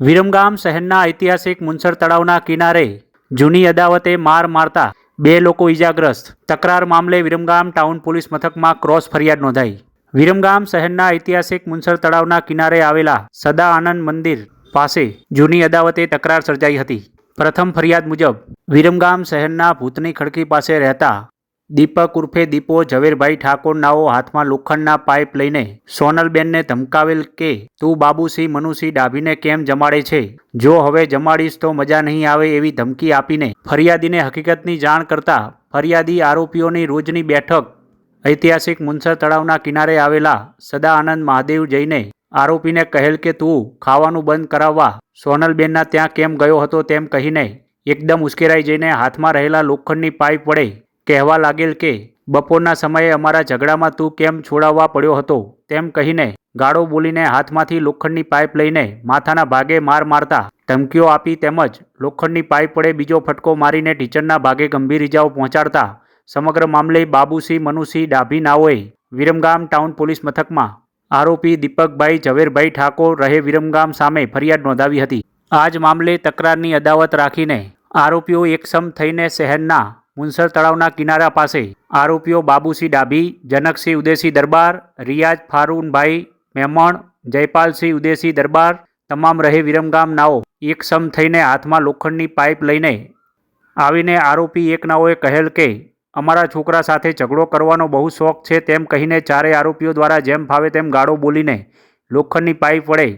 વિરમગામ શહેરના ઐતિહાસિક મુનસર તળાવના કિનારે જૂની અદાવતે માર મારતા બે લોકો ઈજાગ્રસ્ત. તકરાર મામલે વિરમગામ ટાઉન પોલીસ મથકમાં ક્રોસ ફરિયાદ નોંધાઈ. વિરમગામ શહેરના ઐતિહાસિક મુનસર તળાવના કિનારે આવેલા સદા આનંદ મંદિર પાસે જૂની અદાવતે તકરાર સર્જાઈ હતી. પ્રથમ ફરિયાદ મુજબ વિરમગામ શહેરના ભૂતની ખડકી પાસે રહેતા દીપક ઉર્ફે દીપો ઝવેરભાઈ ઠાકોરનાઓ હાથમાં લોખંડના પાઇપ લઈને સોનલબેનને ધમકાવેલ કે, તું બાબુસિંહ મનુસિંહ ડાભીને કેમ જમાડે છે? જો હવે જમાડીશ તો મજા નહીં આવે એવી ધમકી આપીને ફરિયાદીને હકીકતની જાણ કરતા ફરિયાદી આરોપીઓની રોજની બેઠક ઐતિહાસિક મુનસર તળાવના કિનારે આવેલા સદા આનંદ મહાદેવ જઈને આરોપીને કહેલ કે, તું ખાવાનું બંધ કરાવવા સોનલબેનના ત્યાં કેમ ગયો હતો તેમ કહીને એકદમ ઉશ્કેરાઈ જઈને હાથમાં રહેલા લોખંડની પાઇપ વડે કહેવા લાગેલ કે, બપોરના સમયે અમારા ઝઘડામાં તું કેમ છોડાવવા પડ્યો હતો? તેમ કહીને ગાળો બોલીને હાથમાંથી લોખંડની પાઇપ લઈને માથાના ભાગે માર મારતા ધમકીઓ આપી તેમજ લોખંડની પાઇપ વડે બીજો ફટકો મારીને ટીચરના ભાગે ગંભીર ઇજાઓ પહોંચાડતા સમગ્ર મામલે બાબુસિંહ, મનુસિંહ, ડાભી, નાઓએ વિરમગામ ટાઉન પોલીસ મથકમાં આરોપી દીપકભાઈ ઝવેરભાઈ ઠાકોર રહે વિરમગામ સામે ફરિયાદ નોંધાવી હતી. આ જ મામલે તકરારની અદાવત રાખીને આરોપીઓ એકસમ થઈને શહેરના મુનસર તળાવના કિનારા પાસે આરોપીઓ બાબુસિંહ ડાભી, જનકસિંહ ઉદેસી દરબાર રિયાજ ફારૂનભાઈ મેમણ, જયપાલસિંહ ઉદેસી દરબાર તમામ રહે વિરમગામ નાઓ એકસમ થઈને હાથમાં લોખંડની પાઇપ લઈને આવીને આરોપી એક નાઓએ કહેલ કે, અમારા છોકરા સાથે ઝઘડો કરવાનો બહુ શોખ છે તેમ કહીને ચારેય આરોપીઓ દ્વારા જેમ ફાવે તેમ ગાળો બોલીને લોખંડની પાઇપ વડે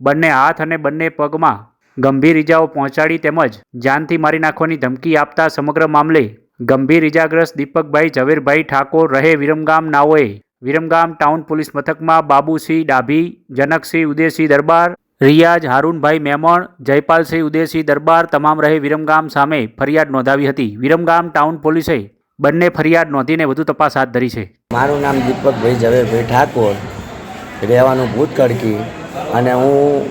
બંને હાથ અને બંને પગમાં ગંભીર ઇજાઓ પહોંચાડી તેમજ જાનથી મારી નાખવાની ધમકી આપતા સમગ્ર મામલે ગંભીર ઇજાગ્રસ્ત દીપકભાઈ ઝવેરભાઈ ઠાકોર રહે વિરમગામ નાઓએ. વિરમગામ ટાઉન પોલીસ મથકમાં બાબુસિંહ ડાભી, જનકસિંહ ઉદયસિંહ દરબાર રિયાજ હારૂનભાઈ મેમણ, જયપાલસિંહ ઉદયસિંહ દરબાર તમામ રહે વિરમગામ સામે ફરિયાદ નોંધાવી હતી. વિરમગામ ટાઉન પોલીસે બંને ફરિયાદ નોંધીને વધુ તપાસ હાથ ધરી છે. મારું નામ દીપકભાઈ ઝવેરભાઈ ઠાકોર, રહેવાનું ભૂત કડકી અને હું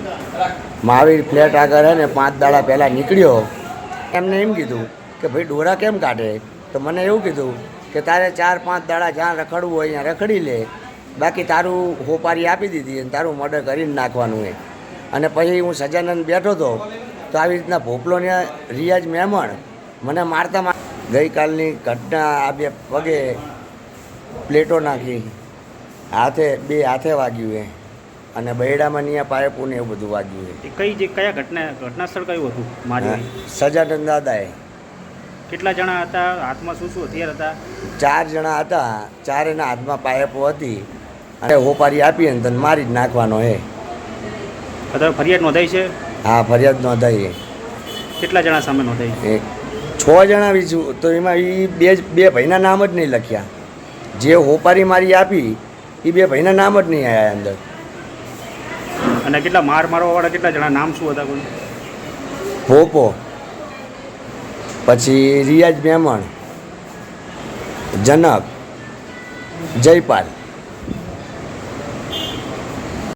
મારી ફ્લેટ આગળ હે ને પાંચ દાડા પહેલાં નીકળ્યો. એમને એમ કીધું કે ભાઈ ડોરા કેમ કાઢે? તો મને એવું કીધું કે તારે ચાર પાંચ દાડા જ્યાં રખડવું હોય ત્યાં રખડી લે. બાકી તારું હોપારી આપી દીધી અને તારું મર્ડર કરીને નાખવાનું એ. અને પછી હું સજાનંદ બેઠો હતો તો આવી રીતના ભોપલોને રિયાજ મહેમણ મને મારતા માર ગઈકાલની ઘટના આ બે પગે પ્લેટો નાખી હાથે બે હાથે વાગ્યું એ. અને બૈડામાં નિયા પાયપુને એવું બધું વાગ્યું એ. કઈ જે કયા ઘટના ઘટના સ્થળ કયું હતું? હા, સજાનંદ દાદાએ. કેટલા જણા હતા? હાથમાં શું શું હથિયાર હતા? ચાર જણા હતા. ચારેના હાથમાં પાયપો હતી. અને હોપારી આપી અને તને મારી જ નાખવાનો એ અત્યારે ફરિયાદ નોંધાઈ છે? હા ફરિયાદ નોંધાઈ કેટલા જણા સામે નોંધાઈ? છ જણા વિશું તો એમાં એ બે બે ભાઈના નામ જ નહીં લખ્યા. જે હોપારી મારી આપી એ બે ભાઈના નામ જ નહીં આવ્યા અંદર. અને કેટલા માર મારવાવાળા કેટલા જણા? નામ શું હતા કોઈ? ભોપો પછી રિયાજ મેમણ જનક જયપાલ.